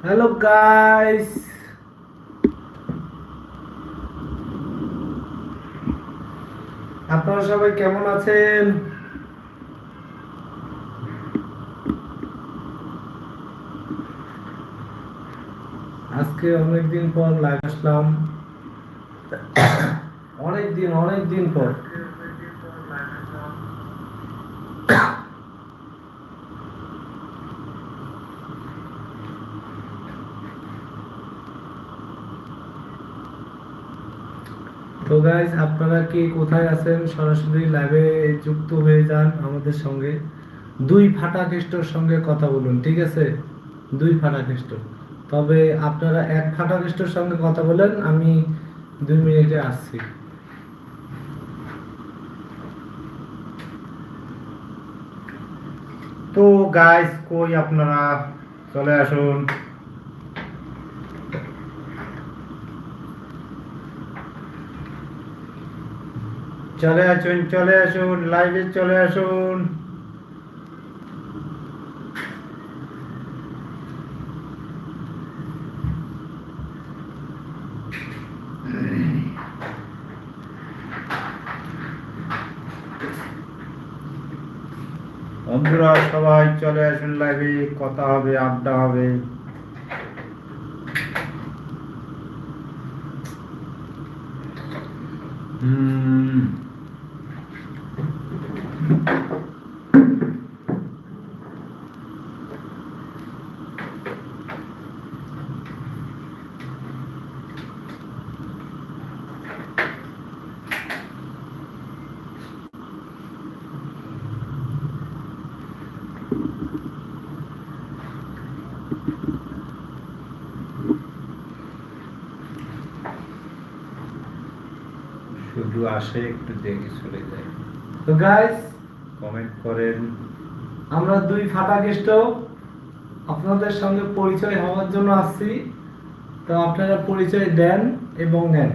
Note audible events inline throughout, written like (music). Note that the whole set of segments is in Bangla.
হ্যালো গাইস আপনারা সবাই কেমন আছেন? আজকে অনেক দিন পর লাইভ আসলাম। অনেক দিন অনেক দিন পর তো গাইজ আপনারা কি কোথায় আছেন? সরাসরি লাইভে যুক্ত হয়ে যান আমাদের সঙ্গে। দুই ফাটা খ্রিস্টর সঙ্গে কথা বলুন, ঠিক আছে? দুই ফাটা খ্রিস্ট তবে আপনারা এক ফাটা খ্রিস্টর সঙ্গে কথা বলেন, আমি দুই মিনিটে আসছি। তো গাইস কই আপনারা? চলে আসুন। চলে আসুন চলে আসুন লাইভে চলে আসুন। বন্ধুরা, সবাই চলে আসুন লাইভে কথা হবে, আড্ডা হবে। হুম শুধু আসে একটু দেখে চলে যাই। তো গাইস কমেন্ট করেন। আমরা দুই ফাটা গেস্ট আপনাদের সঙ্গে পরিচয় হওয়ার জন্য আসছি। তো আপনারা পরিচয় দেন এবং নেন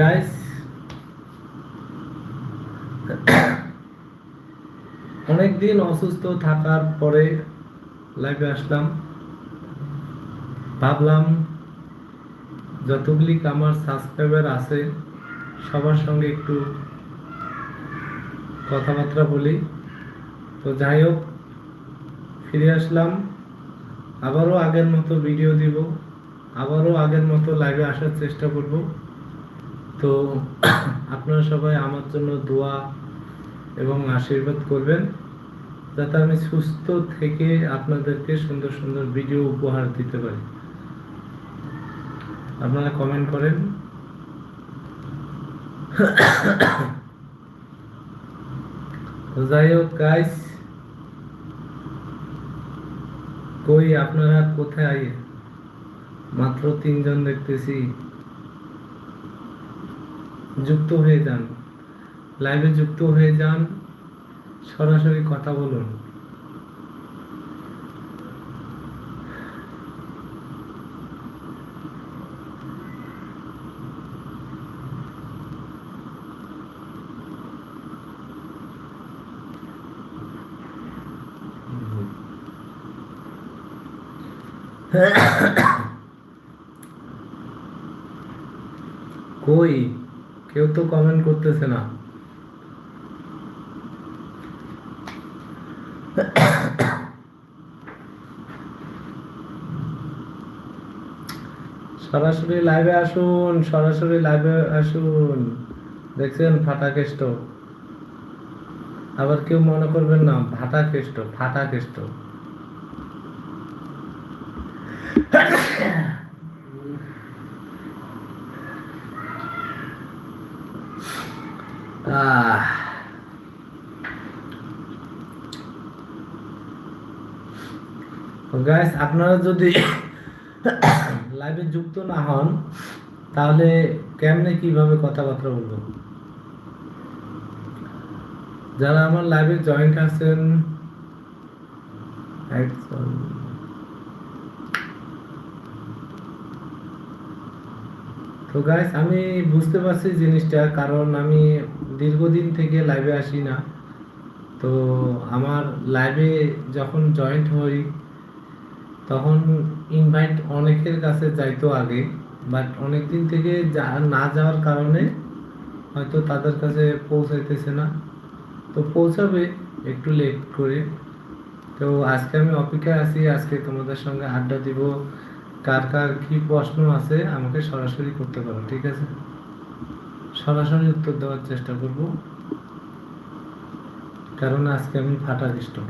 গাইস অনেকদিন অসুস্থ থাকার পরে লাইভে আসলাম। ভাবলাম যতগুলি আমার সাবস্ক্রাইবার আছে, সবার সঙ্গে একটু কথাবার্তা বলি। তো যাই হোক, ফিরে আসলাম। আবারও আগের মতো ভিডিও দিব। আবারও আগের মতো লাইভে আসার চেষ্টা করব। তো (clears throat) আপনারা সবাই আমার জন্য দোয়া এবং আশীর্বাদ করবেন। যাতে আমি সুস্থ থেকে আপনাদেরকে সুন্দর সুন্দর ভিডিও উপহার দিতে পারি। আপনারা কমেন্ট করেন। (coughs) যাই হোক গাইস কই আপনারা কোথায় মাত্র তিনজন দেখতেছি। যুক্ত হয়ে যান। লাইভে যুক্ত হয়ে যান। সরাসরি কথা বলুন। কই? কেউ তো কমেন্ট করতেছে না। সরাসরি লাইভে আসুন, সরাসরি লাইভে আসুন। দেখছেন ফাটা কেষ্ট। আবার কেউ মনে করবেন না ভাটা কেষ্ট, ফাটা কেষ্ট। গাইস আপনারা যদি লাইভে যুক্ত না হন, তাহলে কেমনে কীভাবে কথাবার্তা বলব? যারা আমার লাইভে জয়েন্ট আছেন তো গাইস আমি বুঝতে পারছি জিনিসটা, কারণ আমি দীর্ঘদিন থেকে লাইভে আসি না। তো আমার লাইভে যখন জয়েন্ট হই, তখন ইনভাইট অনেকের কাছে যাইতো আগে বাট অনেক দিন থেকে যা- না যাওয়ার কারণে হয়তো তাদের কাছে পৌঁছাইতেছে না। তো পৌঁছাবে একটু লেট করে। তো আজকে আমি অপেক্ষায় আছি, আজকে তোমাদের সঙ্গে আড্ডা দিব, কার কার কি প্রশ্ন আছে আমাকে সরাসরি করতে পারো, ঠিক আছে? সরাসরি উত্তর দেওয়ার চেষ্টা করব। কারণ আজকে আমি ফাটা দিষ্ট।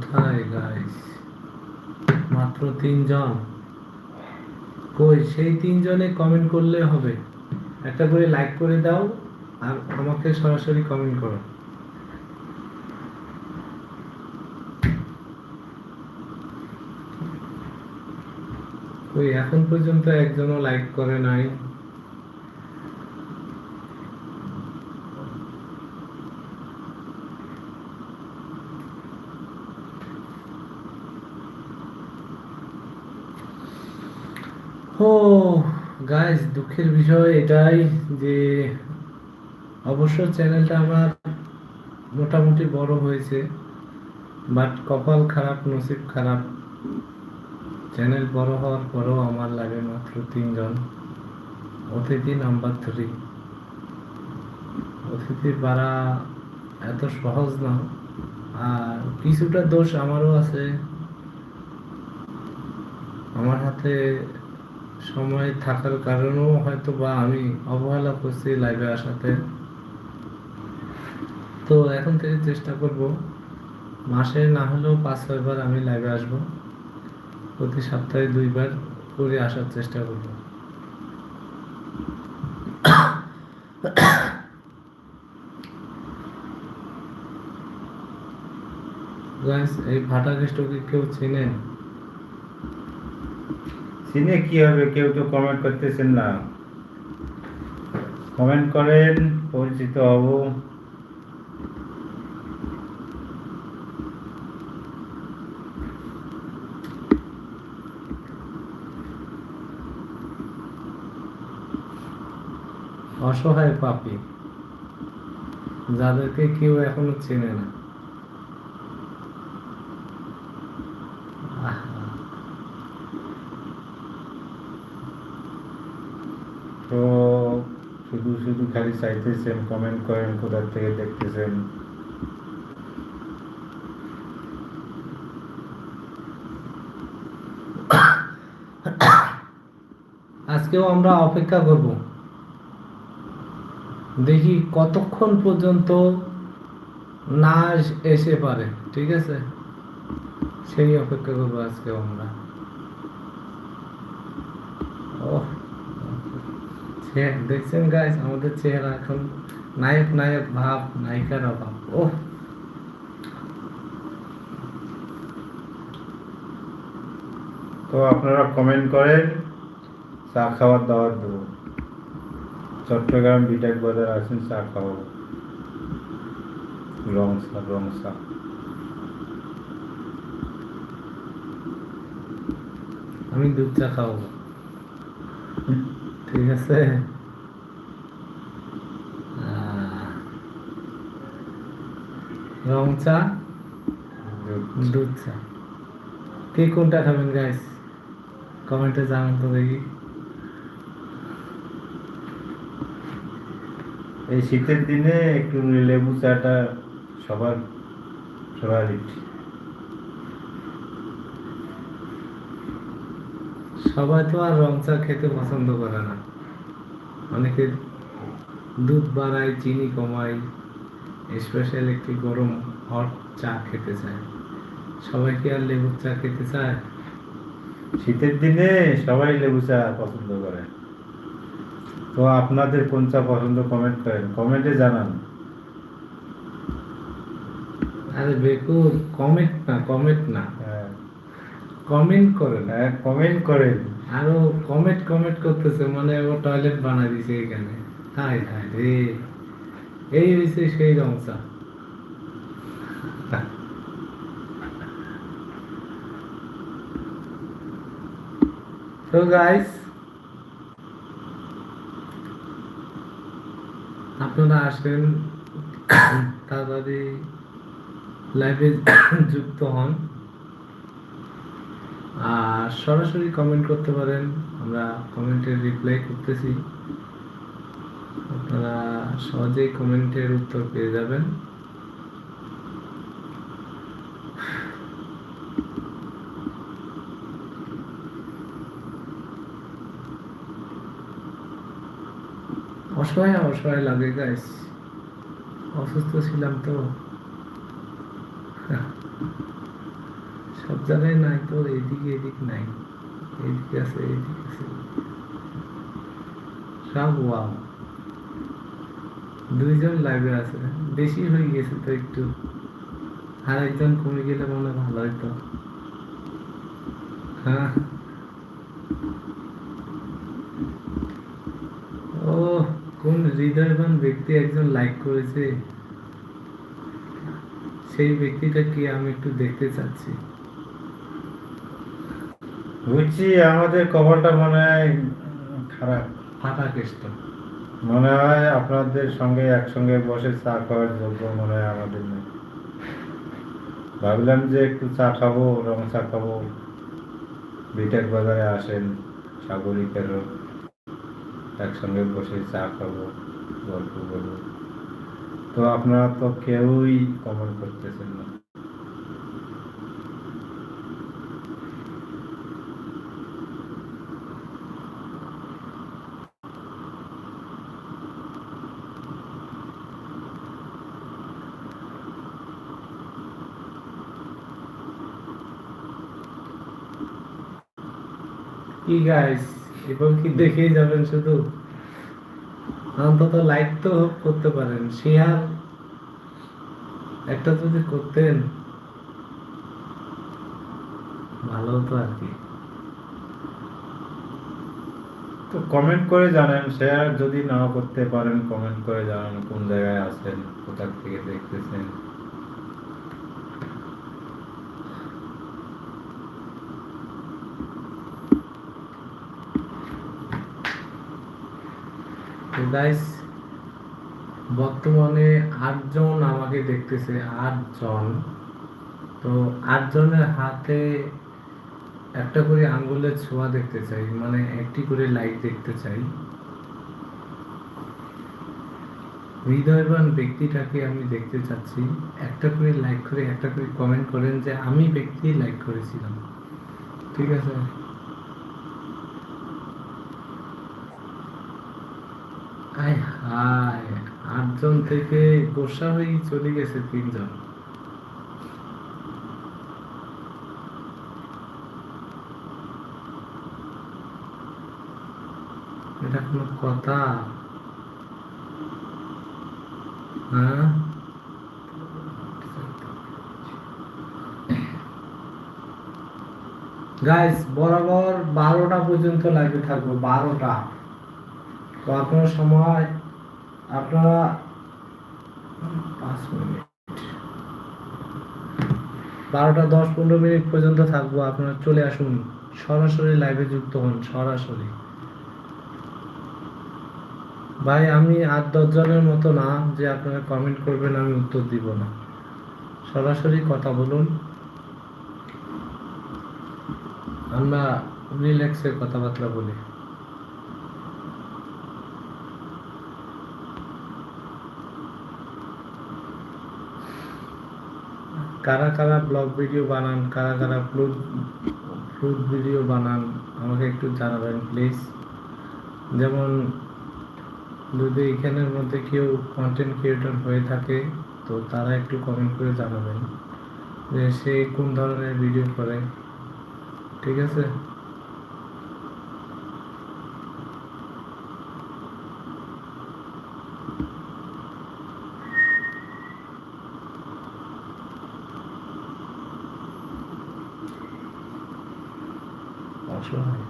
কোথায় গাইস মাত্র তিনজন। কই, সেই তিনজনে কমেন্ট করলে হবে। একটা করে লাইক করে দাও আর আমাকে সরাসরি কমেন্ট করো। কই, এখন পর্যন্ত একজনও লাইক করে নাই। ও গাইস দুঃখের বিষয় এটাই যে অবশ্য চ্যানেলটা আমার মোটামুটি বড় হয়েছে বাট কপাল খারাপ, নসিব খারাপ। চ্যানেল বড় হওয়ার পরেও আমার লাগে মাত্র তিনজন। অতিথি নাম্বার থ্রি অতিথি বাড়া এত সহজ না। আর কিছুটা দোষ আমারও আছে। আমার হাতে সময় থাকার কারণেও হয়তো বা আমি অবহেলা করছি লাইভে আসাতে। তো এখন থেকে চেষ্টা করব, মাসে না হলেও পাঁচ ছয়বার আমি লাইভে আসব। প্রতি সপ্তাহে দুইবার করে আসার চেষ্টা করব। (coughs) এই ভাটা কেষ্টকে কেউ চেনেন? চিনে কি হবে? কেউ তো কমেন্ট করতেছেন না। কমেন্ট করেন, পরিচিত হব। অসহায় পাপী। যাদেরকে কেউ এখনও চেনে না আহা, তো শুধু শুধু খালি চাইতেছেন কমেন্ট করেন কোথার থেকে দেখতেছেন। আজকেও আমরা অপেক্ষা করব। দেখি কতক্ষণ পর্যন্ত না এস- পারে, ঠিক আছে? সেই অপেক্ষা করব আজকেও আমরা ওহ, চে- দেখছেন গাইস আমাদের চেহারা এখন নায়ক নায়ক ভাব নায়িকার অভাব। ও তো আপনারা কমেন্ট করেন চা খাওয়ার দাওয়াত দেবো। চট্টগ্রাম বিটাক বাজার আছেন চা খাওয়াবো। রং চা রং চা। আমি দুধ চা খাওয়াবো। (laughs) ঠিক আছে। রং চা? দুধ। চা। কে কোনটা খাবেন গাইস কমেন্টে জানান তো দেখি। এই শীতের দিনে একটু লেবু চাটা সবার ফেভারিট সবাই তো আর রং চা খেতে পছন্দ করে না। অনেকে দুধ বাড়ায় চিনি কমায় স্পেশাল একটি গরম হট চা খেতে চায়। সবাই কি আর লেবুর চা খেতে চায়? শীতের দিনে সবাই লেবু চা পছন্দ করে। তো আপনাদের কোন চা পছন্দ? কমেন্ট করেন। কমেন্টে জানান। আরে বেকু কমেন্ট না কমেন্ট না। কমেন্ট করেন হ্যাঁ কমেন্ট করেন আরও কমেন্ট কমেন্ট করতেছে মানে ও টয়লেট বানাই দিছে এখানে। হাই হাই রে। এই হয়েছে সেই রংসা তো গাইস আপনারা আসেন তাড়াতাড়ি লাইভে যুক্ত হন। আর সরাসরি কমেন্ট করতে পারেন। আমরা কমেন্টের রিপ্লাই করতেছি। আপনারা সহজেই কমেন্টের উত্তর পেয়ে যাবেন। অসহায় অসহায় লাগে গাইস অসুস্থ ছিলাম তো। সব জায়গায় নাই তো এইদিকে এদিক নাই। এইদিকে আছে এইদিকে আছে। সব ওয়াও দুইজন লাইভে আছে। বেশি হয়ে গেছে তো একটু। আর একজন কমে গেলে মনে ভালো হইতো। হ্যাঁ। ও, কোন হৃদয়বান ব্যক্তি একজন লাইক করেছে? সেই ব্যক্তিটা কি আমি একটু দেখতে চাচ্ছি। বুঝছি আমাদের কপালটা মনে হয় খারাপ। ফাটা কেষ্ট। মনে হয় আপনাদের সঙ্গে একসঙ্গে বসে চা খাওয়ার যোগ্য মনে হয় আমাদের নেই। ভাবলাম যে একটু চা খাব রং চা খাব। বিটেক বাজারে আসেন সাগরিকেরও একসঙ্গে বসে চা খাব গল্প করব। তো আপনারা তো কেউই কমেন্ট করতেছেন না। কি গাইস এবার কি দেখেই যাবেন শুধু? অন্তত লাইক তো করতে পারেন শেয়ার একটা যদি করতেন, ভালো হতো আর কি। তো কমেন্ট করে জানেন শেয়ার যদি নাও করতে পারেন কমেন্ট করে জানান কোন জায়গায় আছেন, কোথা থেকে দেখতেছেন। গাইস বর্তমানে আটজন আমাকে দেখতেছে, আটজন। তো আটজনের হাতে একটা করে আঙ্গুলের ছোঁয়া দেখতে চাই মানে একটি করে লাইক দেখতে চাই। হৃদয়বান ব্যক্তিটাকে আমি দেখতে চাচ্ছি। একটা করে লাইক করে, একটা করে কমেন্ট করেন যে আমি ব্যক্তি লাইক করেছিলাম। ঠিক আছে? আয় হায়, আটজন থেকে গোসা হয়ে চলে গেছে তিনজন। এটা কোনো কথা? হ্যাঁ? গাইস বরাবর বারোটা পর্যন্ত লাইভে থাকব, বারোটা। তো আপনার সময়, আপনারা পাঁচ মিনিট। বারোটা দশ পনেরো মিনিট পর্যন্ত থাকব, আপনারা চলে আসুন। সরাসরি লাইভে যুক্ত হন, সরাসরি। ভাই, আমি আট দশ জনের মতো না যে আপনারা কমেন্ট করবেন, আমি উত্তর দিব না। সরাসরি কথা বলুন। আমরা রিল্যাক্সের কথাবার্তা বলি। কারা কারা ব্লগ ভিডিও বানান, কারা কারা ফ্লুট ফ্লুট ভিডিও বানান, আমাকে একটু জানাবেন প্লিজ যেমন, যদি এখানের মধ্যে কেউ কন্টেন্ট ক্রিয়েটর হয়ে থাকে, তো তারা একটু কমেন্ট করে জানাবেন যে সে কোন ধরনের ভিডিও করে, ঠিক আছে? অসহায়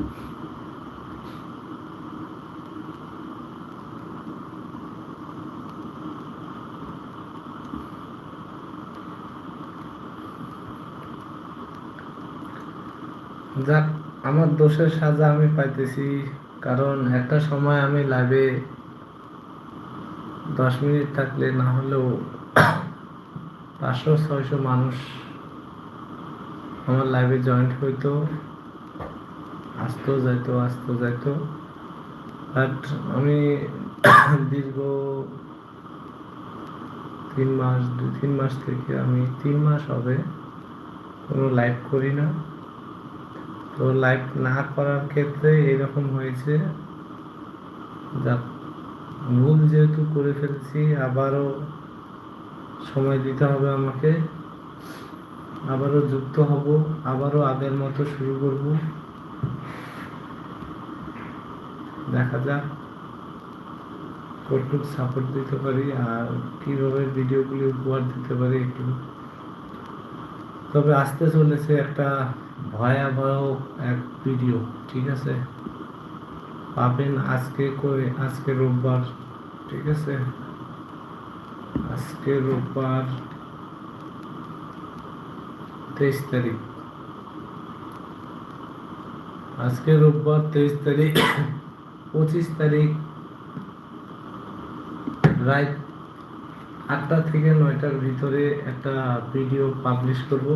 যাক, আমার দোষের সাজা আমি পাইতেছি, কারণ একটা সময় আমি লাইভে দশ মিনিট থাকলে না হলেও পাঁচশো, ছয়শো মানুষ আমার লাইভে জয়েন্ট হইতো। আসতো যাইতো আসতো যাইতো। বাট আমি (coughs) দীর্ঘ তিন মাস, দুই, তিন মাস থেকে আমি তিন মাস হবে কোনো লাইভ করি না। তো লাইভ না করার ক্ষেত্রে এরকম হয়েছে যা ভুল যেহেতু করে ফেলছি, আবারও সময় দিতে হবে আমাকে। আবারও যুক্ত হব, আবারও আগের মতো শুরু করব। দেখা যাক। কতটুকু সাপোর্ট দিতে পারি আর কীভাবে ভিডিওগুলি উপহার দিতে পারি একটু। তবে আসতে চলেছে একটা ভয়াবহ এক ভিডিও ঠিক আছে? পাবেন আজকে করে, আজকে রোববার, ঠিক আছে? আজকে রোববার তেইশ তারিখ। আজকে রোববার তেইশ তারিখ। পঁচিশ তারিখ রাত আটটা থেকে নয়টার ভিতরে একটা ভিডিও পাবলিশ করব।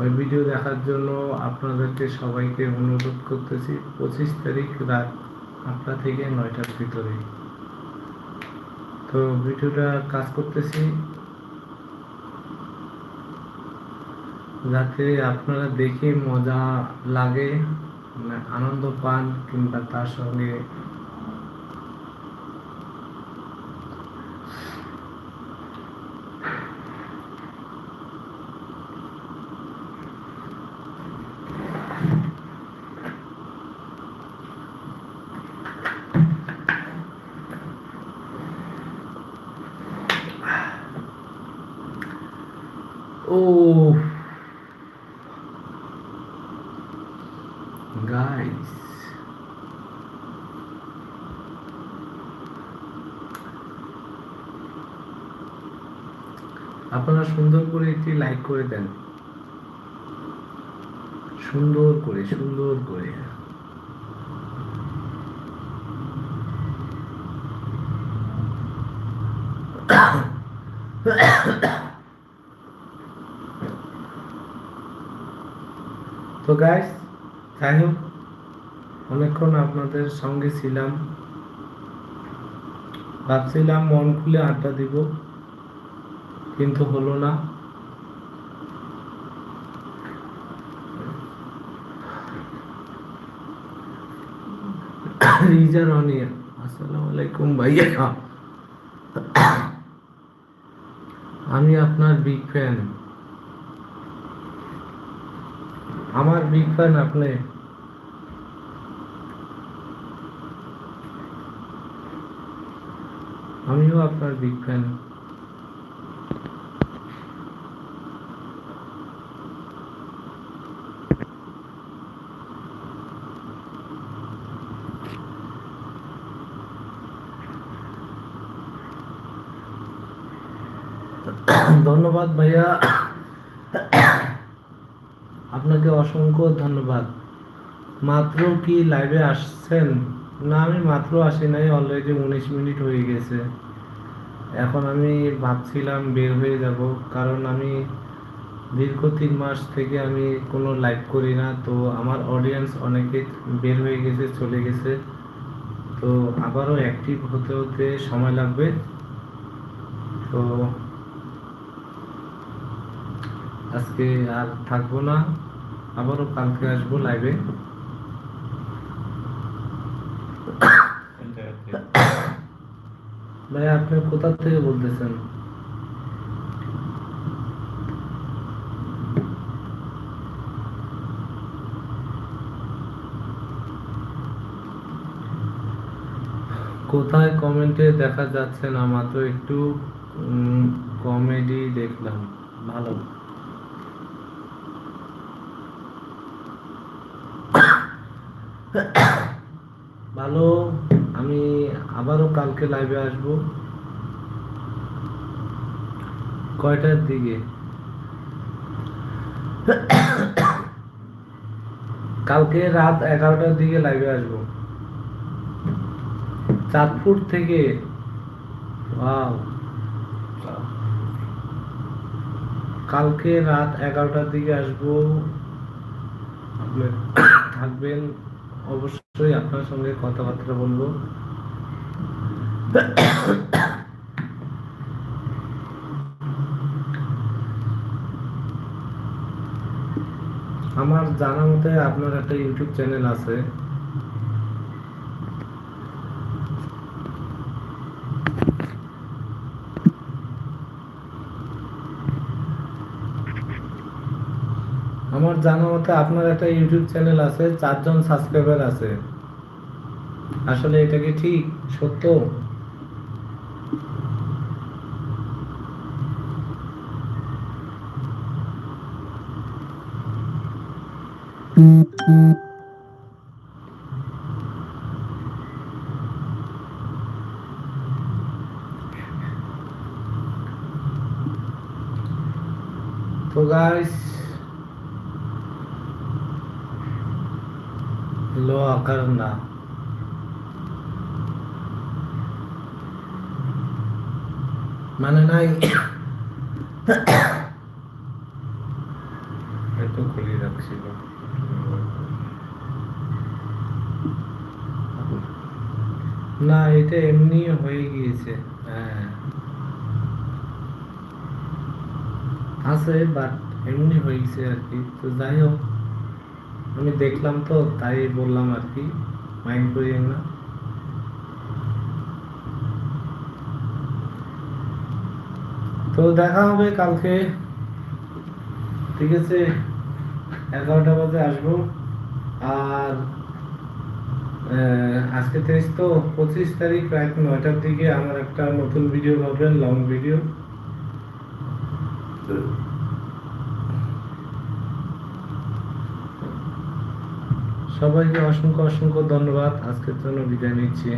ওই ভিডিও দেখার জন্য আপনাদেরকে সবাইকে অনুরোধ করতেছি, পঁচিশ তারিখ রাত আটটা থেকে নয়টার ভিতরে। তো ভিডিওটা কাজ করতেছি। যাতে আপনারা দেখে মজা লাগে। আনন্দ পান কিংবা তার সঙ্গে Oh, করে লাইক করে দেন। সুন্দর করে সুন্দর করে। তো গাইস যাই হোক, অনেকক্ষণ আপনাদের সঙ্গে ছিলাম। ভাবছিলাম মন খুলে আড্ডা দিব, কিন্তু হলো না। রিজা রনিয়া আসসালামু আলাইকুম ভাইয়া আমি আপনার বিগ ফ্যান আমার বিগ ফ্যান আপনি। আমিও আপনার বিগ ফ্যান ধন্যবাদ ভাইয়া। আপনাকে অসংখ্য ধন্যবাদ। মাত্র কি লাইভে আসছেন? না, আমি মাত্র আসি নাই অলরেডি উনিশ মিনিট হয়ে গেছে। এখন আমি ভাবছিলাম বের হয়ে যাব, কারণ আমি দীর্ঘ তিন মাস থেকে আমি কোনো লাইভ করি না, তো আমার অডিয়েন্স অনেকে বের হয়ে গেছে, চলে গেছে। তো আবারও অ্যাক্টিভ হতে হতে সময় লাগবে। তো আজকে আর থাকব না, আবারও কালকে আসব লাইভে ভাই আপনি কোথা থেকে বলতেছেন? কোথায় কমেন্টে দেখা যাচ্ছে না, মাত্র একটু কমেডি দেখলাম। ভালো। (coughs) ভালো আমি আবারও কালকে লাইভে আসব। কয়টার দিকে? (coughs) কালকে রাত এগারোটার দিকে লাইভে আসব। চাঁদপুর থেকে? ওয়াও কালকে রাত এগারোটার দিকে আসব। থাকবেন। অবশ্যই আপনার সঙ্গে কথাবার্তা বলব। আমার জানা মতে আপনার একটা ইউটিউব চ্যানেল আছে আমার জানা মতে আপনার একটা ইউটিউব চ্যানেল আছে, চারজন সাবস্ক্রাইবার আছে। আসলে এটা কি ঠিক? সত্য? তো গাইস লোয়া করনা মানে নাই। তো খুলে রাখছিল না এটা এমনি হয়ে গিয়েছে। হ্যাঁ। আছে বাট এমনি হয়ে গেছে আর কি। তো যাই হোক আমি দেখলাম তো, তাই বললাম আর কি মাইন্ড করিয়েন না। তো দেখা হবে কালকে। ঠিক আছে, এগারোটা বাজে আসব। আর আজকে তেইশ তো, পঁচিশ তারিখ, রাত নয়টার দিকে আমার একটা নতুন ভিডিও পাবেন লং ভিডিও সবাইকে অসংখ্য অসংখ্য ধন্যবাদ। আজকের জন্য বিদায় নিচ্ছি।